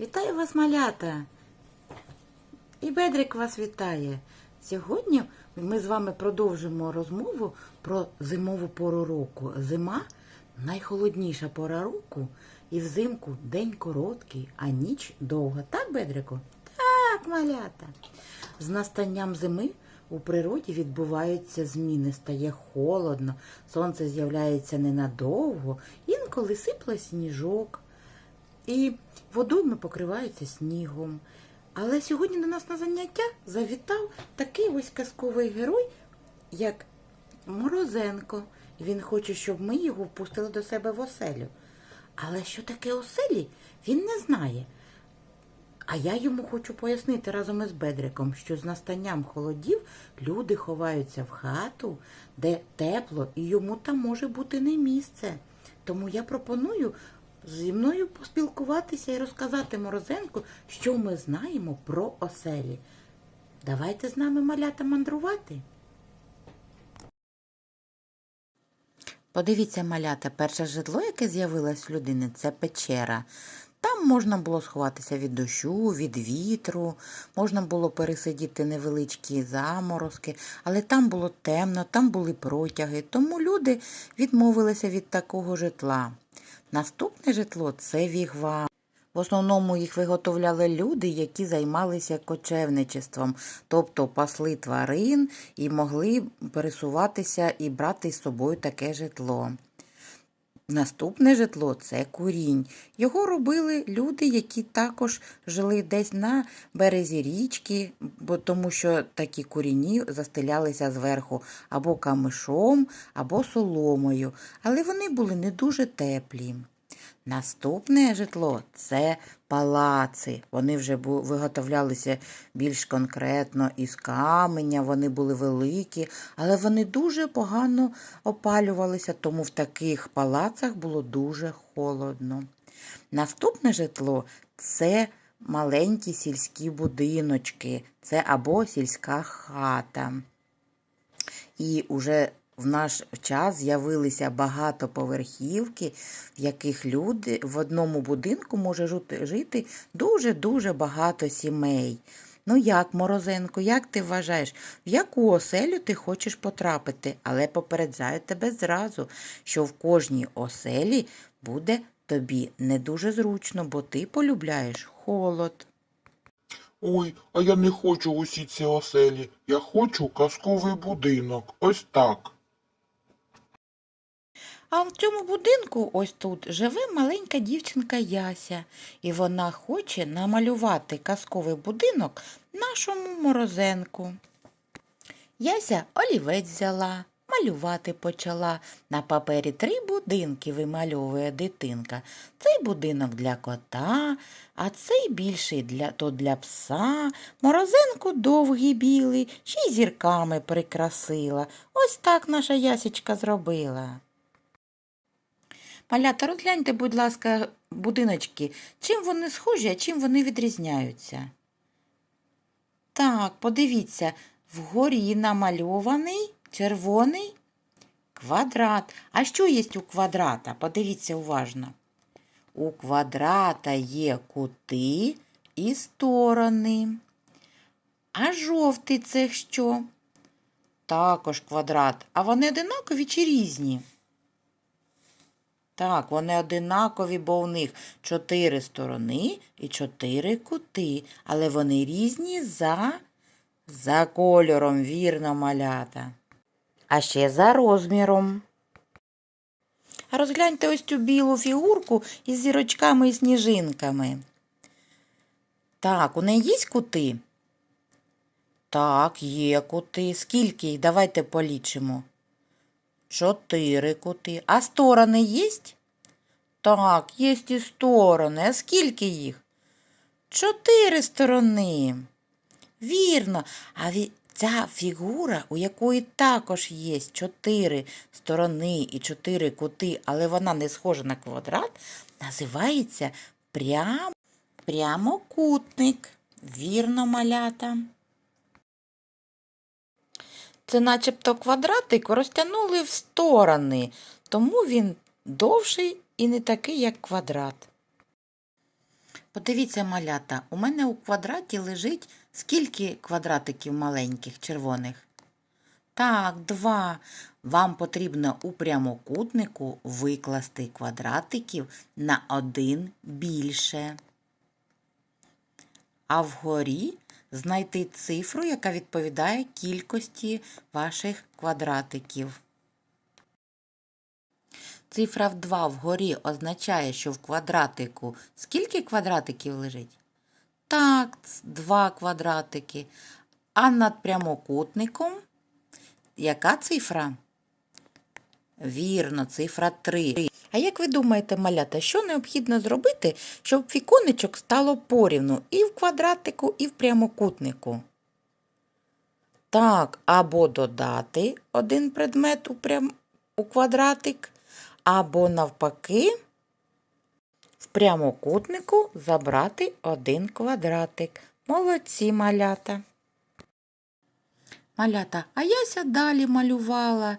Вітаю вас, малята! І Бедрик вас вітає. Сьогодні ми з вами продовжимо розмову про зимову пору року. Зима найхолодніша пора року, і взимку день короткий, а ніч довга. Так, Бедрику? Так, малята. З настанням зими у природі відбуваються зміни, стає холодно, сонце з'являється ненадовго, інколи сипле сніжок. І водойми покриваються снігом. Але сьогодні до нас на заняття завітав такий ось казковий герой, як Морозенко. Він хоче, щоб ми його впустили до себе в оселю. Але що таке оселі, він не знає. А я йому хочу пояснити разом із Бедриком, що з настанням холодів люди ховаються в хату, де тепло, і йому там може бути не місце. Тому я пропоную зі мною поспілкуватися і розказати Морозенку, що ми знаємо про оселі. Давайте з нами малята мандрувати. Подивіться, малята, перше житло, яке з'явилось в людини, це печера. Там можна було сховатися від дощу, від вітру, можна було пересидіти невеличкі заморозки, але там було темно, там були протяги, тому люди відмовилися від такого житла. Наступне житло це вігвам. В основному їх виготовляли люди, які займалися кочевничеством, тобто пасли тварин і могли пересуватися і брати з собою таке житло. Наступне житло це курінь. Його робили люди, які також жили десь на березі річки, бо тому що такі куріні застелялися зверху або камишом, або соломою, але вони були не дуже теплі. Наступне житло це палаци. Вони вже виготовлялися більш конкретно із каменя, вони були великі, але вони дуже погано опалювалися, тому в таких палацах було дуже холодно. Наступне житло це маленькі сільські будиночки, це або сільська хата. І уже в наш час з'явилися багатоповерхівки, в яких люди в одному будинку може жити дуже-дуже багато сімей. Ну як, Морозенко, як ти вважаєш, в яку оселю ти хочеш потрапити? Але попереджаю тебе зразу, що в кожній оселі буде тобі не дуже зручно, бо ти полюбляєш холод. Ой, а я не хочу усі ці оселі. Я хочу казковий будинок. Ось так. А в цьому будинку ось тут живе маленька дівчинка Яся, і вона хоче намалювати казковий будинок нашому морозенку. Яся олівець взяла, малювати почала. На папері три будинки вимальовує дитинка. Цей будинок для кота, а цей більший для, то для пса. Морозенку довгий білий, ще й зірками прикрасила. Ось так наша Ясічка зробила. Малята, розгляньте, будь ласка, будиночки. Чим вони схожі, а чим вони відрізняються? Так, подивіться, вгорі намальований червоний квадрат. А що є у квадрата? Подивіться уважно. У квадрата є кути і сторони. А жовтий це що? Також квадрат. А вони одинакові чи різні? Так, вони одинакові, бо у них чотири сторони і чотири кути, але вони різні за, за кольором, вірно, малята. А ще за розміром. А розгляньте ось цю білу фігурку із зірочками і сніжинками. Так, у неї є кути? Так, є кути. Скільки їх? Давайте полічимо. Чотири кути. А сторони є? Так, є і сторони. А скільки їх? Чотири сторони. Вірно. А ві- ця фігура, у якої також є чотири сторони і чотири кути, але вона не схожа на квадрат, називається прям... прямокутник. Вірно, малята. Це начебто квадратик розтягнули в сторони, тому він довший і не такий, як квадрат. Подивіться, малята, у мене у квадраті лежить скільки квадратиків маленьких червоних? Так, два. Вам потрібно у прямокутнику викласти квадратиків на один більше. А вгорі знайти цифру, яка відповідає кількості ваших квадратиків. Цифра в 2 вгорі означає, що в квадратику скільки квадратиків лежить? Так, ц- два квадратики. А над прямокутником яка цифра? Вірно, цифра 3. А як ви думаєте, малята, що необхідно зробити, щоб віконечок стало порівну і в квадратику, і в прямокутнику? Так, або додати один предмет у, прям... у квадратик, або навпаки в прямокутнику забрати один квадратик. Молодці малята. Малята, а яся далі малювала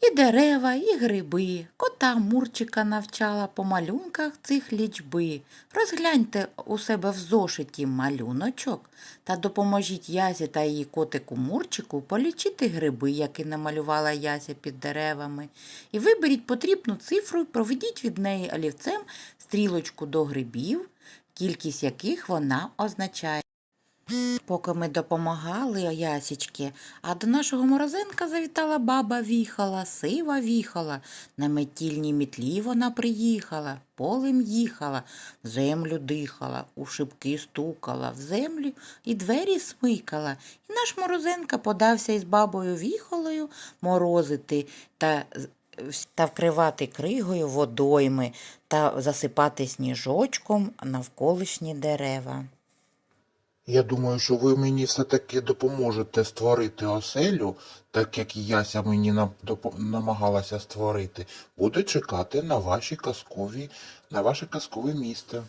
і дерева, і гриби, кота Мурчика навчала по малюнках цих лічби. Розгляньте у себе в зошиті малюночок та допоможіть Ясі та її котику Мурчику полічити гриби, які намалювала Яся під деревами. І виберіть потрібну цифру і проведіть від неї олівцем стрілочку до грибів, кількість яких вона означає. Поки ми допомагали Ясічки, а до нашого морозенка завітала баба віхала, сива віхала. На метільній мітлі вона приїхала, полем їхала, землю дихала, у шибки стукала, в землю і двері смикала. І наш морозенка подався із бабою віхолою морозити та, та вкривати кригою водойми та засипати сніжочком навколишні дерева. Я думаю, що ви мені все-таки допоможете створити оселю, так як і Яся мені намагалася створити. Буду чекати на ваші казкові, на ваше казкове місце.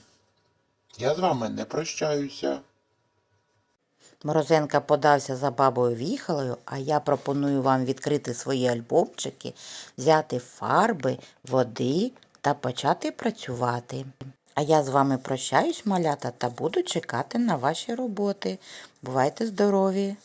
Я з вами не прощаюся. Морозенка подався за бабою віхалою, а я пропоную вам відкрити свої альбомчики, взяти фарби, води та почати працювати. А я з вами прощаюсь, малята, та буду чекати на ваші роботи. Бувайте здорові!